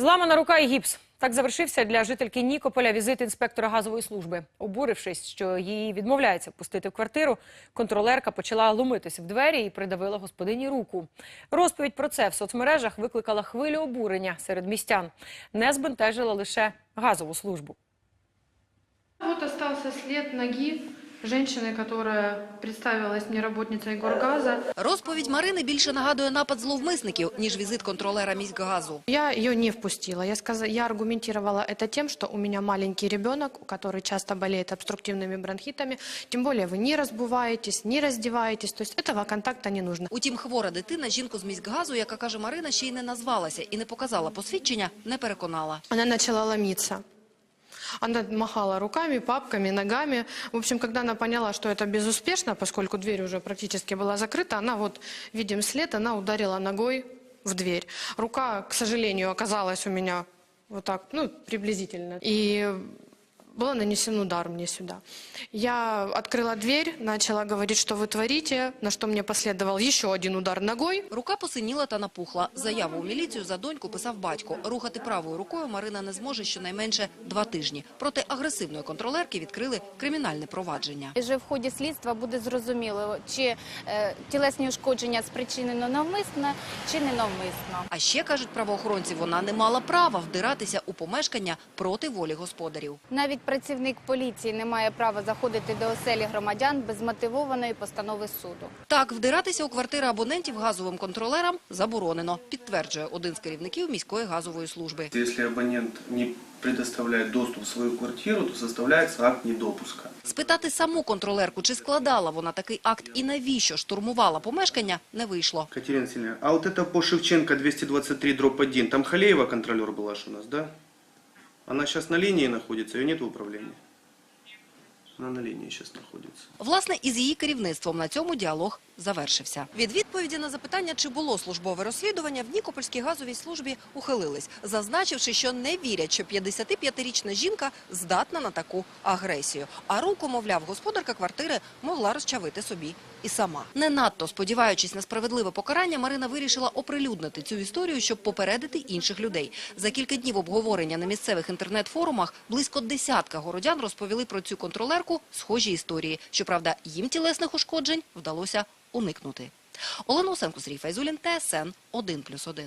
Зламана рука і гіпс. Так завершився для жительки Нікополя візит інспектора газової служби. Обурившись, що її відмовляється пустити в квартиру, контролерка почала ломитися в двері і придавила господині руку. Розповідь про це в соцмережах викликала хвилю обурення серед містян. Не збентежила лише газову службу. Вот остался след ноги женщины, которая представилась мне работницей горгаза. Розповідь Марини більше нагадує напад зловмисників, ніж візит контролера міськгазу. Я ее не впустила. Я, сказала, я аргументировала это тем, что у меня маленький ребенок, который часто болеет обструктивными бронхитами. Тем более вы не разбуваетесь, не раздеваетесь. То есть этого контакта не нужно. Утім, хвора дитина жінку з міськгазу, яка каже Марина, ще й не назвалася і не показала посвідчення, не переконала. Она начала ломиться. Она махала руками, папками, ногами. В общем, когда она поняла, что это безуспешно, поскольку дверь уже практически была закрыта, она вот, видим след, она ударила ногой в дверь. Рука, к сожалению, оказалась у меня вот так, ну, приблизительно. И был нанесен удар мне сюда. Я открыла дверь, начала говорить, что вы творите, на что мне последовал еще один удар ногой. Рука посиніла та напухла. Заяву у міліцію за доньку писав батько. Рухати правою рукою Марина не зможе щонайменше два тижні. Проти агресивної контролерки відкрили кримінальне провадження. І вже в ході слідства буде зрозуміло, чи е, тілесні ушкодження спричинено навмисно чи ненавмисно. А ще, кажуть правоохоронці, вона не мала права вдиратися у помешкання проти волі господарів. Навіть працівник поліції не має права заходити до оселі громадян без мотивованої постанови суду. Так, вдиратися у квартири абонентів газовим контролерам заборонено, підтверджує один з керівників міської газової служби. Если абонент не предоставляет доступ в свою квартиру, то составляется акт недопуска. Спитати саму контролерку, чи складала вона такий акт і навіщо штурмувала помешкання, не вийшло. Катерина Васильевна, а вот это по Шевченко 223 дробь 1, там Халеева контролер была ж у нас, да? Она сейчас на линии находится, ее нет в управлении. Она на линии сейчас находится. Власне, із її керівництвом на цьому діалог завершився. Від відповіді на запитання, чи було службове розслідування, в Нікопольській газовій службі ухилились, зазначивши, що не вірять, що 55-річна жінка здатна на таку агресію. А руку, мовляв, господарка квартири могла розчавити собі і сама. Не надто сподіваючись на справедливе покарання, Марина вирішила оприлюднити цю історію, щоб попередити інших людей. За кілька днів обговорення на місцевих інтернет-форумах близько десятка городян розповіли про цю контролерку схожі історії. Щоправда, їм тілесних ушкоджень вдалося уникнути. Олена Осенко, Сергій Файзулін, ТСН 1+,1.